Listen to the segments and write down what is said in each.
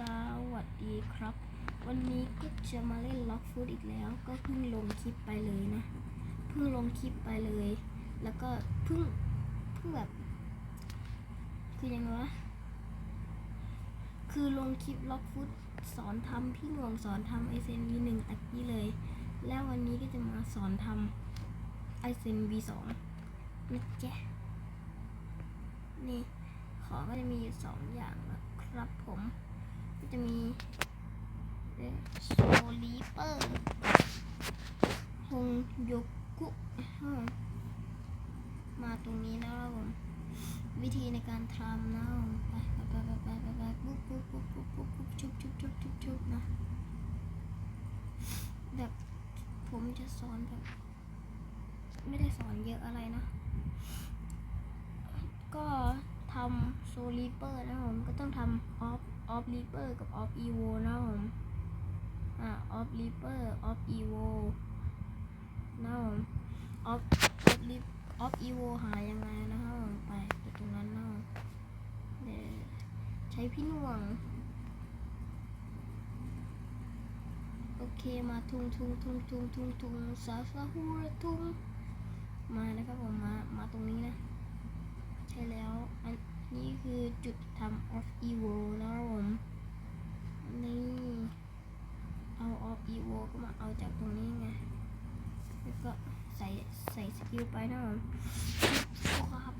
สวัสดีครับ วันนี้ก็จะมาเล่นล็อกฟุตอีกแล้ว ก็เพิ่งลงคลิปไปเลยนะ เพิ่งลงคลิปไปเลย แล้วก็เพิ่งเพิ่งแบบ คือยังไงวะ คือลงคลิปล็อกฟุตสอนทำพี่หน่วงสอนทำไอเซน V หนึ่งตะกี้เลย แล้ววันนี้ก็จะมาสอนทำไอเซน V สองนะจ๊ะนี่ของก็จะมีอยู่สองอย่างนะครับผม จะมีโซลิเปอร์ฮงยกุมาตรงนี้นะครับผมวิธีในการทำนะไปไปไปไปไปไปปุ๊บปุ๊บปุ๊บปุ๊บปุ๊บปุ๊บชุบชุบชุบชุบชุบนะแบบผมจะสอนแบบ ไม่ได้สอนเยอะอะไรนะ ก็ทำโซลิเปอร์นะผมก็ต้องทำออฟ ออฟลิเปอร์กับออฟอีโวนะผมอ่าออฟลิเปอร์ออฟอีโวนะผมออฟออฟลิออฟอีโวหายังไงนะครับผมไปตรงนั้นนะเดี๋ยวใช้พี่หน่วง โอเคมาทุงทุงทุงทุงทุงทุงซาซาฮูระทุงมานะครับผมมามาตรงนี้นะ ใช่แล้วอัน นี้คือจุดทำ off evo นะครับผม นี่ เอา off evo ก็มาเอาจากตรงนี้ไง แล้วก็ใส่ใส่สกิลไปนะผมครอบ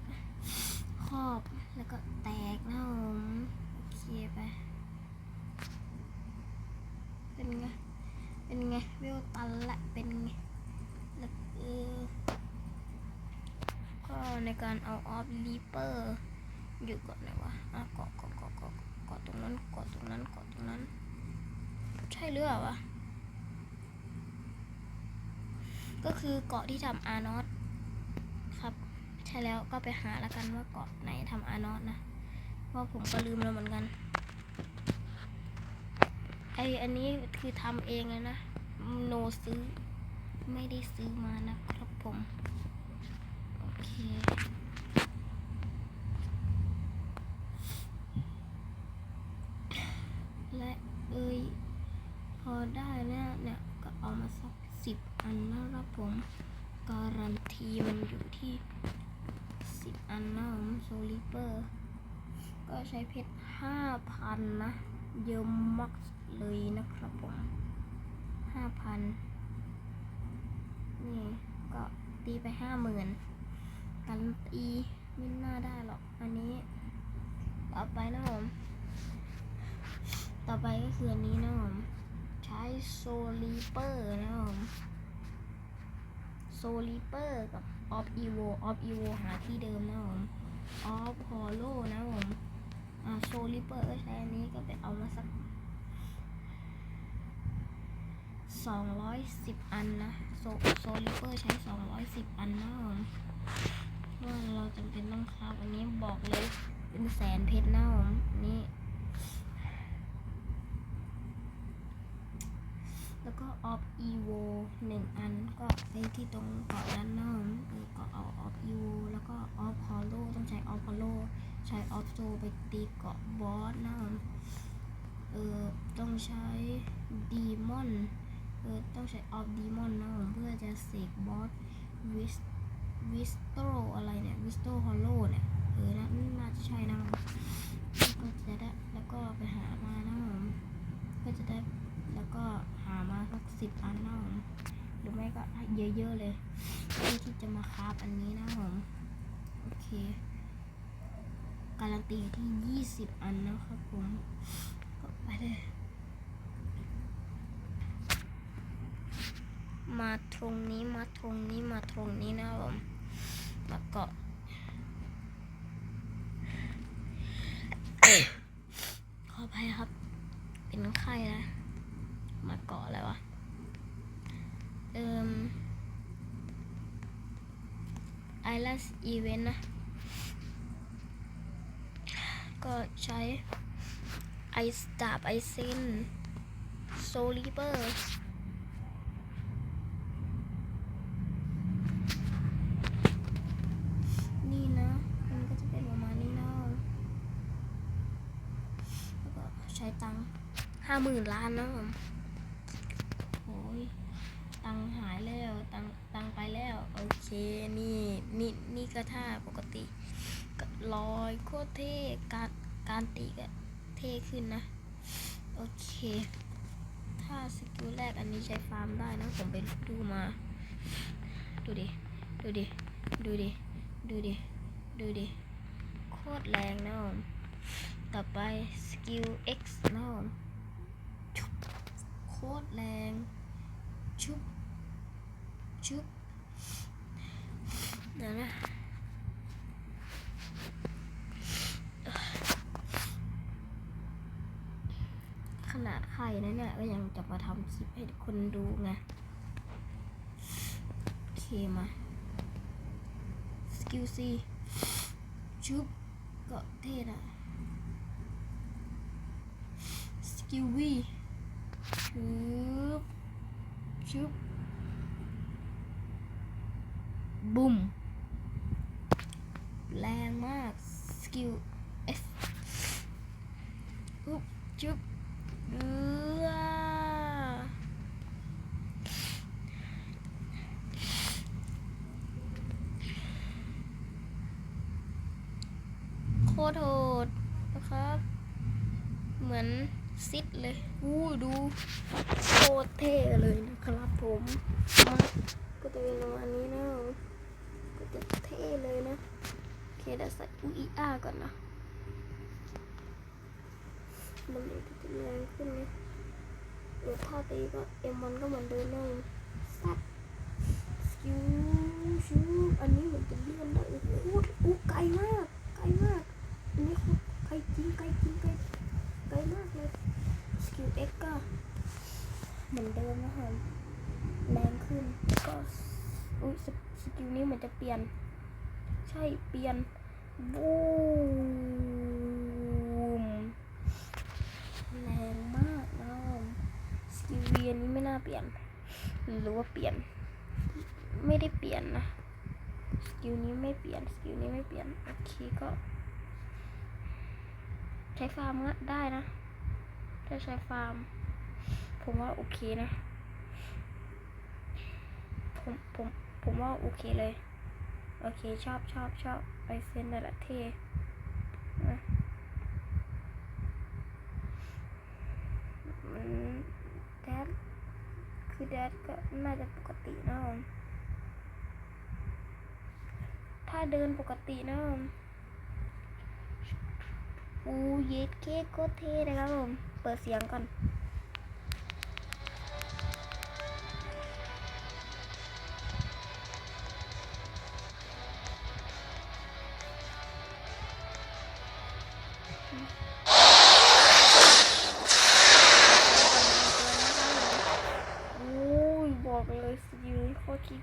ครอบแล้วก็แตกนะผมโอเคไป เป็นไง เป็นไงเวลตันละ เป็นไง แล้วก็ในการเอาออฟลีเปอร์ อยู่ก่อนนวะอะเกาะเกาะเกาะเกาะเกาะตรงนั้นเกาะตรงนั้นเกาะตรงนั้น ใช่หรือเปล่าวะ ก็คือเกาะที่ทำอาร์นอตครับ ใช่แล้วก็ไปหาแล้วกันว่าเกาะไหนทำอาร์นอตนะ เพราะผมก็ลืมแล้วเหมือนกัน ไออันนี้คือทำเองเลยนะ โนซื้อ ไม่ได้ซื้อมานะครับผม โอเค และเอ้ยพอได้แล้วเนี่ย ก็เอามาสักสิบอั นนะครับผมการันตีมันอยู่ที่สิบอันนะผมโซลิเปอร์ ก็ใช้เพชรห้าพันนะ เยอะมากเลยนะครับผมห้าพันนี่ ก็ตีไปห้าหมื่นการันตีไม่น่าได้หรอก อันนี้ ต่อไปนะผม ต่อไปก็คืออันนี้นะผม ใช้โซลิเปอร์นะผม โซลิเปอร์กับออฟอีโวออฟอีโวหาที่เดิมนะผมออฟฮอลโลนะผมอ่าโซลิเปอร์ใช้อันนี้ก็ไปเอามาสักสองร้อยสิบอันนะโซโซลิเปอร์ใช้สองร้อยสิบอันนะผมว่าเราจำเป็นต้องคราบอันนี้บอกเลยเป็นแสนเพชรนะผมนี่ แล้ว ก็ออฟอีโวหนึ่งอันก็ไปที่ตรงเกาะด้านนอกเออก็เอาออฟอีโวแล้วก็ออฟฮอลโลต้องใช้ออฟฮอลโลใช้ออฟโซไปตีเกาะบอสนะเออต้องใช้ดีมอนเออต้องใช้ออฟดีมอนนะผมเพื่อจะเสกบอสวิสวิสโตอะไรเนี่ยวิสโตฮอลโลเนี่ยเออนะน่าจะใช่นะก็จะได้แล้วก็ไปหามานะผมก็จะได้แล้วก็ มาสักสิบอันนะผมหรือไม่ก็เยอะๆเลยเพื่อที่จะมาคราฟอันนี้นะผมโอเค การันตีที่ยี่สิบอันนะครับผมก็ไปเลยมาตรงนี้มาตรงนี้มาตรงนี้นะผมแล้วก็ขออภัยครับ เป็นไข้นะ มาเกาะอะไรวะ เอิมไอ ลัสอีเวนต์นะ ก็ใช้ไอสตาบไอเซนโซลิเปอร์นี่นะมันก็จะเป็นประมาณนี้นะแล้วก็ใช้ตังห้าหมื่นล้านนะผมโอ้ยตังหายแล้วตังตังไปแล้ว โอเค นี่นี่นี่ ก็ท่าปกติก็ลอยโคตรเท่การการตีก็เท่ขึ้นนะ โอเคถ้าสกิลแรกอันนี้ใช้ฟาร์มได้นะผมไปดูมา ดูดิ ดูดิ ดูดิ ดูดิ ดูดิ โคตรแรงนะผมต่อไปสกิล X นะผมชุบโคตรแรง ชุบ ชุบเดี๋ยวนะ ขนาดใครนะเนี่ยก็ยังจะมาทำคลิปให้คนดูไงโอเคมาสกิลซีชุบก็เท่นะสกิลวีชุบชุบบุ้มแรงมากสกิลเอฟปุ๊บชุบ เอือโคตรโหดนะครับ เหมือนซิดเลยอู้ดูโคตรเท่เลยนะครับผมมาก็จะเป็นประมาณนี้นะก็จะเท่เลยนะโอเคเดี๋ยวใส่อุอีอาก่อนนะมันเลย แรงขึ้นนะเออท่าตีก็เอ็มมันก็เหมือนเดิมนะซัดสกิลชูอันนี้เหมือนจะเลื่อนได้โอ้โหอู้ไกลมากไกลมากอันนี้โคตรไกลจริงไกลจริงไกลไกลมากเลยสกิลเอ็กก็เหมือนเดิมนะครับแรงขึ้นก็อุ้ยสสกิลนี้เหมือนจะเปลี่ยน ใช่เปลี่ยนบูมแรงมากนะ สกิลเวียนนี้ไม่น่าเปลี่ยน หรือว่าเปลี่ยน ไม่ได้เปลี่ยนนะ สกิลนี้ไม่เปลี่ยน สกิลนี้ไม่เปลี่ยน โอเคก็ ใช้ฟาร์มก็ได้นะ ถ้าใช้ฟาร์ม ผมว่าโอเคนะ ผมผมผมว่าโอเคเลย โอเคชอบชอบชอบไปเซ็นนั่นแหละเท่นะมัน คือแดดก็น่าจะปกตินะผมถ้าเดินปกตินะผมอูเย็ดเค้กโคตรเท่เลยครับผม เปิดเสียงก่อน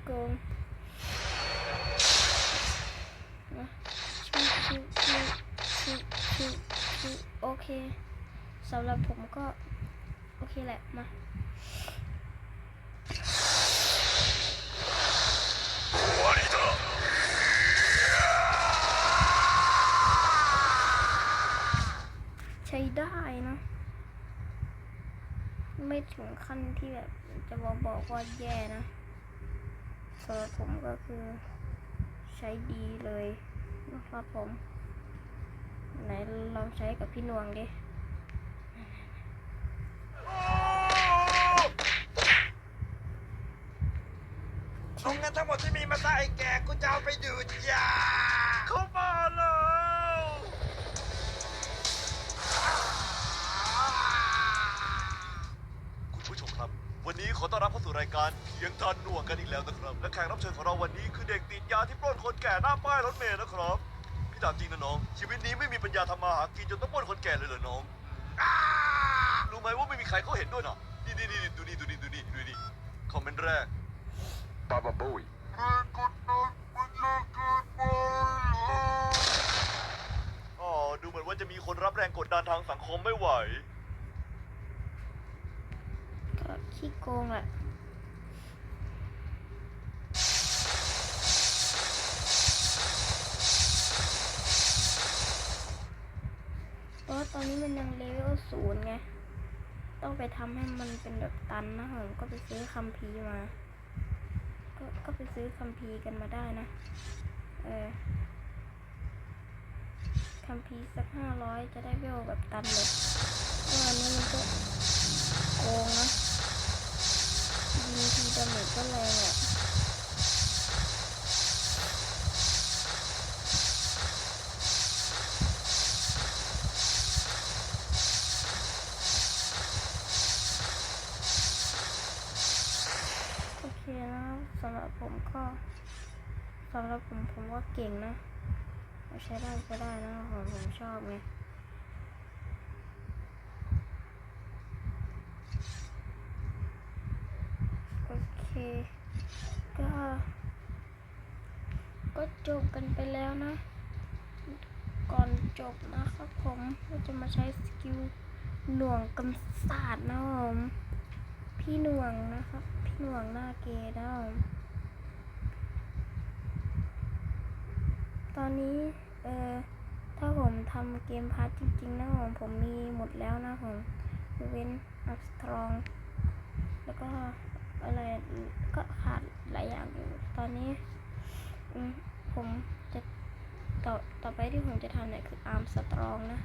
โกงโอเคสำหรับผมก็ โอเคแหละ มาใช้ได้นะ ไม่ถึงขั้นที่แบบจะบอกบอกว่าแย่นะ สำหรับผมก็คือใช้ดีเลยนะครับผม ไหนลองใช้กับพี่นวงดิเอาเงินทั้งหมดที่มีมาใส่ไอ้แกกูจะเอาไปดูดยาเข้ามาแล้วคุณผู้ชมครับ วันนี้ขอต้อนรับเข้าสู่รายการเพี ยงทันหน่วงกันอีกแล้วนะครับ และแขกรับเชิญของเราวันนี้คือเด็กติดยาที่ปล้นคนแก่หน้าป้ายรถเมล์นะครับ พี่ถามจริงนะน้อง ชีวิตนี้ไม่มีปัญญาทำมาหากินจนต้องปล้นคนแก่เลยเหรอน้องอ้ารู้ไหมว่าไม่มีใครเขาเห็นด้วยนะนี่นี่นี่ดูนี่ดูนี่ดูนี่ดูนี่คอมเมนต์แรก Baba Bowie อ๋อดูเหมือนว่าจะมีคนรับแรงกดดันทางสังคมไม่ไหว ก็ขี้โกงแหละเพราะว่าตอ นนี้มันยังเลเวลศูนย์ไง ต้องไปทำให้มันเป็นแบบตันนะผมก็ไปซื้อคัมภีร์มา ก็ก็ไปซื้อคัมภีร์กันมาได้นะ เออคัมภีร์สักห้าร้อยจะได้เวลแบบตันเลยเพราะอันนี้มันก็โกงนะยิงทีดาเมจก็แรงอะ โอเคนะสำหรับผมก็สำหรับผมผมว่าเก่งนะเอาใช้ได้ก็ได้นะผมผมชอบไงโอเค ก็ ก็จบกันไปแล้วนะ ก่อนจบนะครับผมก็จะมาใช้สกิลหน่วงกำศาสตร์นะผม พี่หน่วงนะครับ พี่หน่วงหน้าเกย์นะตอนนี้ เออถ้าผมทำเกมพาร์ทจริงๆนะผมผมมีหมดแล้วนะผมเว้นอัพสตรอง แล้วก็อะไรก็ขาดหลายอย่างอยู่ ตอนนี้ผมจะต่อต่อไปที่ผมจะทำเนี่ยคืออาร์มสตรองนะ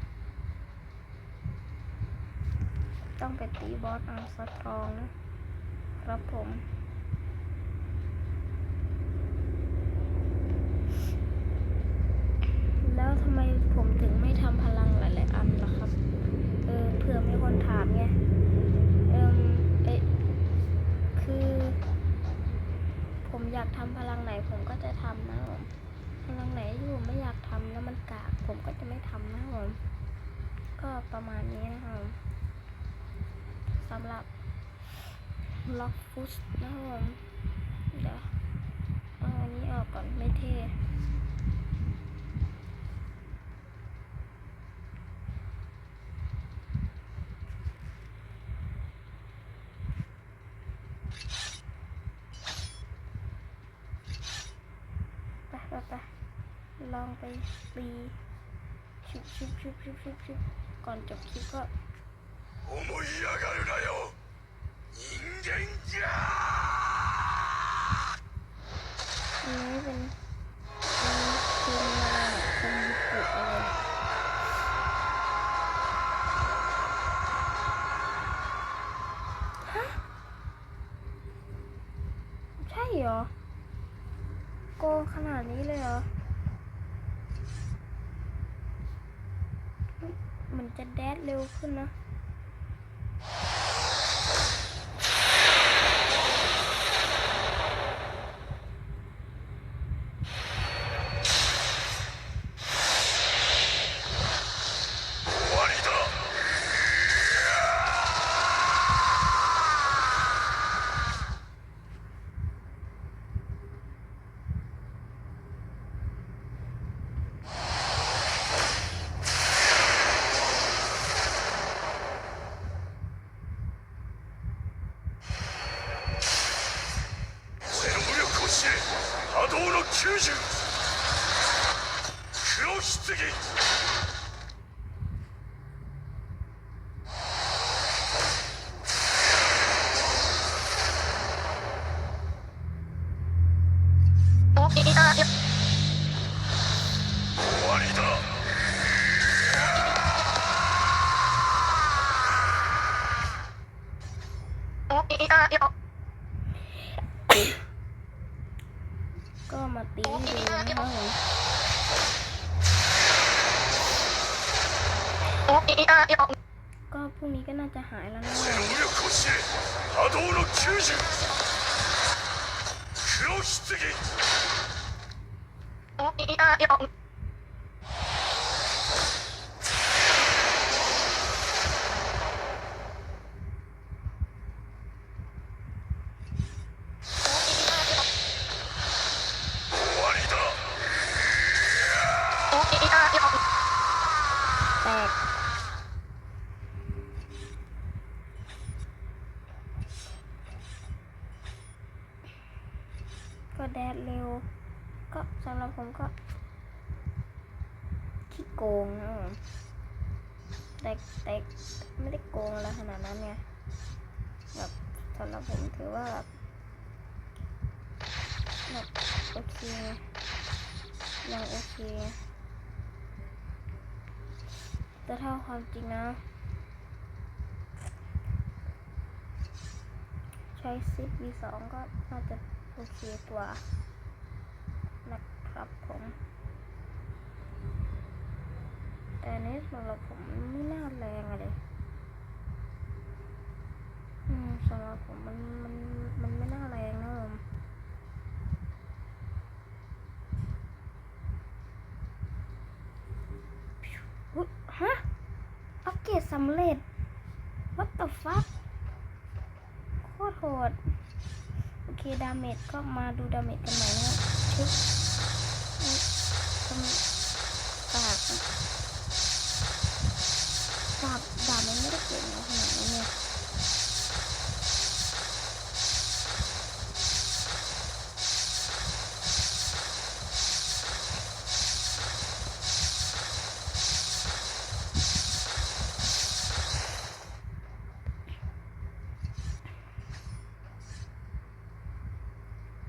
ต้องไปตีบอสอาร์มสตรองนะครับผม แล้วทำไมผมถึงไม่ทำพลังหลาย ๆ อันล่ะครับ เออเผื่อมีคนถามไง เอมเอะคือ ผมอยากทำพลังไหนผมก็จะทำนะผมพลังไหนที่ผมไม่อยากทำแล้วมันกาก ผมก็จะไม่ทำนะผม ก็ประมาณนี้นะครับผม สำหรับล็อกฟุตนะครับผมเดี๋ยวเอาอันนี้ออกก่อนไม่เท่ไปไปไปลองไปตีชุบชุบชุบชุบชุบชุบก่อนจบคลิปก็ 思い上がるなよ。し波動の90黒棺 ก็มาตีให้ดูนะครับผมก็พรุ่งนี้ก็น่าจะหายแล้วนะค全รับ กก็แดดเร็ว ก็สำหรับผมก็ขี้โกงนะแต่แต่ไม่ได้โกงอะไรขนาดนั้นไงแบบสำหรับผมถือว่าแบบแบบโอเคยังโอเค ไงแต่าความจริงนะ ใช้ซิป V2 ก็น่าจะโอเคกว่านะครับผม แต่นี้สำหรับผมไม่น่าแรงอะเลยอืมสำหรับผมมันมันมันไม่น่าแรงนะผม ฮะ อัปเกรดสำเร็จ what the fuck โคตรโหด โอเค ดาเมจก็มาดูดาเมจกันใหม่นะครับชึบเอ้ยทำปากดาบดาบมันไม่ได้เก่งขนาดนั้นเนี่ย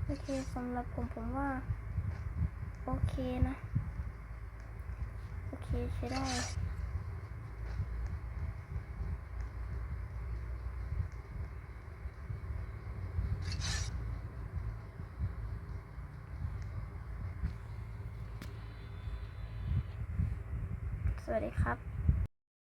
โอเค สำหรับผมผมว่า โอเคนะ โอเคใช้ได้